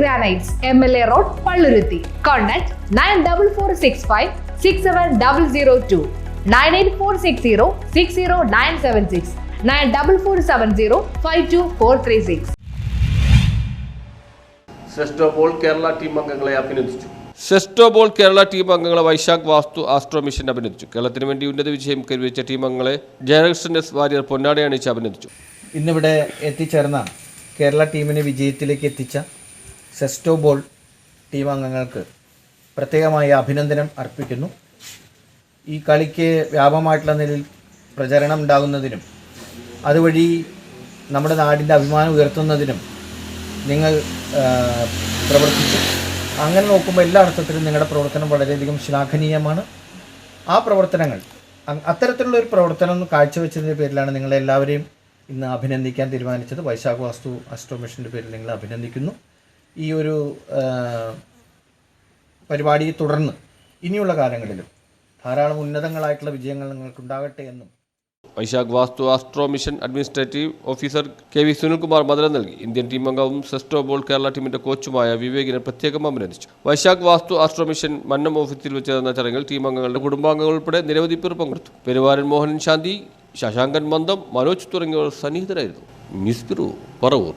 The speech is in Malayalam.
Granites, MLA Road, seven Contact 9446567002 98460 60976 94470 52436. Sestoball Kerala team അംഗങ്ങളെ അഭിനന്ദിച്ചു. സെസ്റ്റോബോൾ കേരള ടീം അംഗങ്ങളെ വൈശാഖ് വാസ്തു ആസ്ട്രോ മിഷൻ അഭിനന്ദിച്ചു. കേരളത്തിന് വേണ്ടി ഉന്നത വിജയം കൈവരിച്ച ടീം അംഗങ്ങളെ ജയകൃഷ്ണൻ എസ് വാര്യർ പൊന്നാടി അണിയിച്ച് അഭിനന്ദിച്ചു. ഇന്നിവിടെ എത്തിച്ചേർന്ന കേരള ടീമിനെ വിജയത്തിലേക്ക് എത്തിച്ച സെസ്റ്റോ ബോൾ ടീം അംഗങ്ങൾക്ക് പ്രത്യേകമായ അഭിനന്ദനം അർപ്പിക്കുന്നു. ഈ കളിക്ക് വ്യാപകമായിട്ടുള്ള നിലയിൽ പ്രചരണം ഉണ്ടാകുന്നതിനും അതുവഴി നമ്മുടെ നാടിന്റെ അഭിമാനം ഉയർത്തുന്നതിനും നിങ്ങൾ പ്രവർത്തിച്ചു. അങ്ങനെ നോക്കുമ്പോൾ എല്ലാ അർത്ഥത്തിലും നിങ്ങളുടെ പ്രവർത്തനം വളരെയധികം ശ്ലാഘനീയമാണ്. ആ പ്രവർത്തനങ്ങൾ അത്തരത്തിലുള്ള ഒരു പ്രവർത്തനം കാഴ്ചവെച്ചതിന്റെ പേരിലാണ് നിങ്ങളെല്ലാവരെയും ഇന്ന് അഭിനന്ദിക്കാൻ തീരുമാനിച്ചത്. വൈശാഖ വാസ്തു അസ്ട്രോമിഷന്റെ പേരിൽ നിങ്ങളെ അഭിനന്ദിക്കുന്നു. ഈ ഒരു പരിപാടിയെ തുടർന്ന് ഇനിയുള്ള കാലങ്ങളിലും ധാരാളം ഉന്നതങ്ങളായിട്ടുള്ള വിജയങ്ങൾ നിങ്ങൾക്ക് ഉണ്ടാകട്ടെ എന്നും Vaishakh Vastu astro mission administrative officer K V Sunilkumar മദനം നൽകി. ഇന്ത്യൻ ടീം അംഗവും സെസ്റ്റോ ബോൾ കേരള ടീമിന്റെ കോച്ചുമായ വിവേകിനെ പ്രത്യേകം അഭിനന്ദിച്ചു. വൈശാഖ് വാസ്തു ആസ്ട്രോ മിഷൻ മന്നം ഓഫീസിൽ വെച്ച് നടന്ന ചടങ്ങിൽ ടീം അംഗങ്ങളുടെ കുടുംബാംഗങ്ങൾ ഉൾപ്പെടെ നിരവധി പേർ പങ്കെടുത്തു. പെരുവാരൻ മോഹൻ ശാന്തി ശശാങ്കൻ മന്ദം മനോജ് തുടങ്ങിയവർ സന്നിഹിതരായിരുന്നു. പറവൂർ.